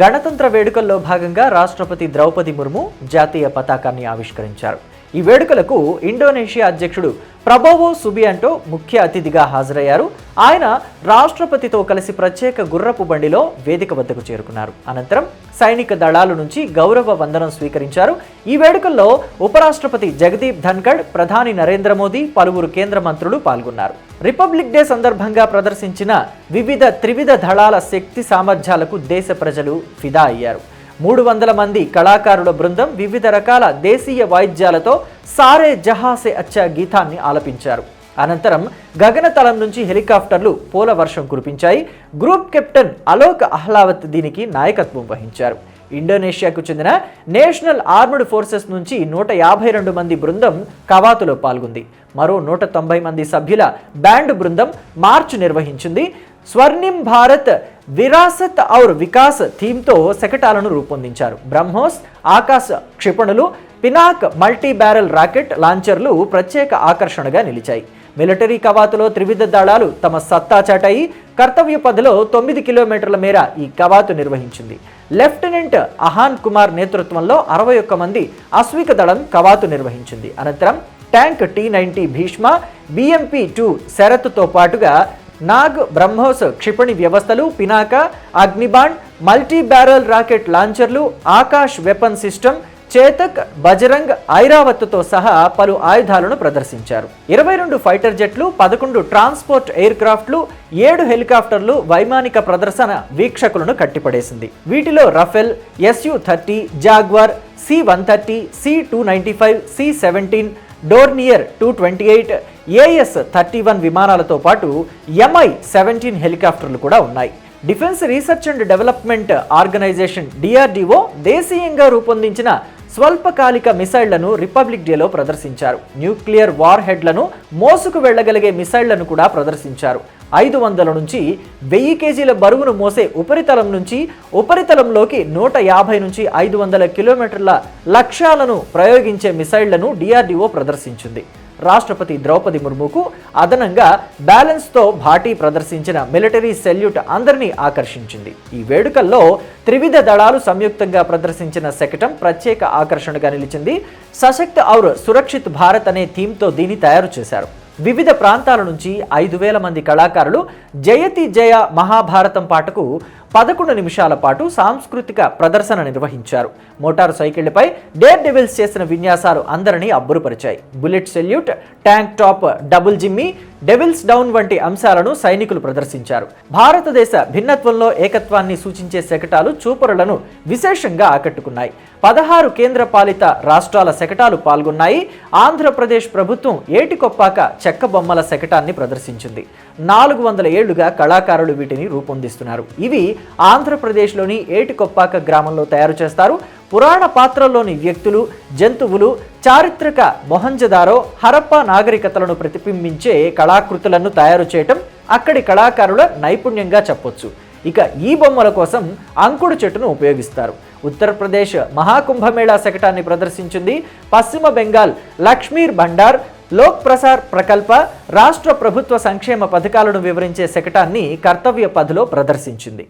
గణతంత్ర వేడుకల్లో భాగంగా రాష్ట్రపతి ద్రౌపది ముర్ము జాతీయ పతాకాన్ని ఆవిష్కరించారు. ఈ వేడుకలకు ఇండోనేషియా అధ్యక్షుడు ప్రభోవో సుబియాంటో ముఖ్య అతిథిగా హాజరయ్యారు. ఆయన రాష్ట్రపతితో కలిసి ప్రత్యేక గుర్రపు బండిలో వేదిక వద్దకు చేరుకున్నారు. అనంతరం సైనిక దళాల నుంచి గౌరవ వందనం స్వీకరించారు. ఈ వేడుకల్లో ఉపరాష్ట్రపతి జగదీప్ ధన్కడ్ ప్రధాని నరేంద్ర మోదీ పలువురు కేంద్ర మంత్రులు పాల్గొన్నారు. రిపబ్లిక్ డే సందర్భంగా ప్రదర్శించిన వివిధ త్రివిధ దళాల శక్తి సామర్థ్యాలకు దేశ ప్రజలు ఫిదా అయ్యారు. మూడు వందల మంది కళాకారుల బృందం వివిధ రకాల దేశీయ వాయిద్యాలతో సారే జహాసే అచ్చా గీతాన్ని ఆలపించారు. అనంతరం గగనతలం నుంచి హెలికాప్టర్లు పూల వర్షం కురిపించాయి. గ్రూప్ కెప్టెన్ అలోక్ అహ్లావత్ దీనికి నాయకత్వం వహించారు. ఇండోనేషియాకు చెందిన నేషనల్ ఆర్మ్డ్ ఫోర్సెస్ నుంచి నూట యాభై రెండు మంది బృందం కవాతులో పాల్గొంది. మరో నూట తొంభై మంది సభ్యుల బ్యాండ్ బృందం మార్చ్ నిర్వహించింది. స్వర్ణిం భారత్ విరాసత్ ఔర్ వికాస్ థీమ్తో శకటాలను రూపొందించారు. బ్రహ్మోస్ ఆకాశ క్షిపణులు పినాక్ మల్టీ బ్యారెల్ రాకెట్ లాంచర్లు ప్రత్యేక ఆకర్షణగా నిలిచాయి. మిలిటరీ కవాతులో త్రివిధ దళాలు తమ సత్తా చాటాయి. కర్తవ్య పథలో తొమ్మిది కిలోమీటర్ల మేర ఈ కవాతు నిర్వహించింది. లెఫ్టినెంట్ అహాన్ కుమార్ నేతృత్వంలో అరవై ఒక్క మంది అశ్విక దళం కవాతు నిర్వహించింది. అనంతరం tank T ninety Bhishma BMP two శరత్తో పాటుగా నాగ్ బ్రహ్మోస్ క్షిపణి వ్యవస్థలు పినాక అగ్నిబాండ్ మల్టీ బ్యారల్ రాకెట్ లాంచర్లు ఆకాష్ వెపన్ సిస్టమ్ చేతక్ బజరంగ్ ఐరావత్తో సహా పలు ఆయుధాలను ప్రదర్శించారు. ఇరవై రెండు ఫైటర్ జెట్లు పదకొండు ట్రాన్స్పోర్ట్ ఎయిర్ క్రాఫ్ట్లు ఏడు హెలికాప్టర్లు వైమానిక ప్రదర్శన వీక్షకులను కట్టిపడేసింది. వీటిలో Rafale SU thirty Jaguar C one thirty C two ninety five C seventeen Dornier two twenty eight AS thirty one విమానాలతో పాటు ఎంఐ సెవెంటీన్ హెలికాప్టర్లు కూడా ఉన్నాయి. Defence research and development organisation DRDO దేశీయంగా రూపొందించిన స్వల్పకాలిక మిసైళ్ళను రిపబ్లిక్ డేలో ప్రదర్శించారు. న్యూక్లియర్ వార్ హెడ్లను మోసుకు వెళ్ళగలిగే మిసైళ్ళను కూడా ప్రదర్శించారు. ఐదు వందల నుంచి వెయ్యి కేజీల బరువును మోసే ఉపరితలం నుంచి ఉపరితలంలోకి నూట యాభై నుంచి ఐదు వందల కిలోమీటర్ల లక్ష్యాలను ప్రయోగించే మిసైళ్ళను డిఆర్డిఓ ప్రదర్శించింది. రాష్ట్రపతి ద్రౌపది ముర్ముకు అదనంగా బ్యాలెన్స్తో భాటీ ప్రదర్శించిన మిలిటరీ సెల్యూట్ అందరినీ ఆకర్షించింది. ఈ వేడుకల్లో త్రివిధ దళాలు సంయుక్తంగా ప్రదర్శించిన శకటం ప్రత్యేక ఆకర్షణగా నిలిచింది. సశక్త్ ఔర్ సురక్షిత్ భారత్ అనే థీమ్తో దీన్ని తయారు చేశారు. వివిధ ప్రాంతాల నుంచి ఐదు వేల మంది కళాకారులు జయతి జయ మహాభారతం పాటకు పదకొండు నిమిషాల పాటు సాంస్కృతిక ప్రదర్శన నిర్వహించారు. మోటారు సైకిళ్ళపై డేర్ డెవిల్స్ చేసిన విన్యాసాలు అందరినీ అబ్బురుపరిచాయి. Bullet salute tank top double jimmy devils down వంటి అంశాలను సైనికులు ప్రదర్శించారు. భారతదేశ భిన్నత్వంలో ఏకత్వాన్ని సూచించే శకటాలు చూపరులను విశేషంగా ఆకట్టుకున్నాయి. పదహారు కేంద్ర పాలిత రాష్ట్రాల శకటాలు పాల్గొన్నాయి. ఆంధ్రప్రదేశ్ ప్రభుత్వం ఏటికొప్పాక చెక్క బొమ్మల శకటాన్ని ప్రదర్శించింది. నాలుగు వందల ఏళ్ళుగా కళాకారులు వీటిని రూపొందిస్తున్నారు. ఇవి ఆంధ్రప్రదేశ్లోని ఏటికొప్పాక గ్రామంలో తయారు చేస్తారు. పురాణ పాత్రల్లోని వ్యక్తులు జంతువులు చారిత్రక మొహంజదారో హరప్పా నాగరికతలను ప్రతిబింబించే కళాకృతులను తయారు చేయటం అక్కడి కళాకారుల నైపుణ్యంగా చెప్పొచ్చు. ఇక ఈ బొమ్మల కోసం అంకుడు చెట్టును ఉపయోగిస్తారు. ఉత్తరప్రదేశ్ మహాకుంభమేళా శకటాన్ని ప్రదర్శించింది పశ్చిమ బెంగాల్ లక్ష్మీర్ భండార్. లోక్ ప్రసార్ ప్రకల్ప రాష్ట్ర ప్రభుత్వ సంక్షేమ పథకాలను వివరించే శకటాన్ని కర్తవ్య పథలో ప్రదర్శించింది.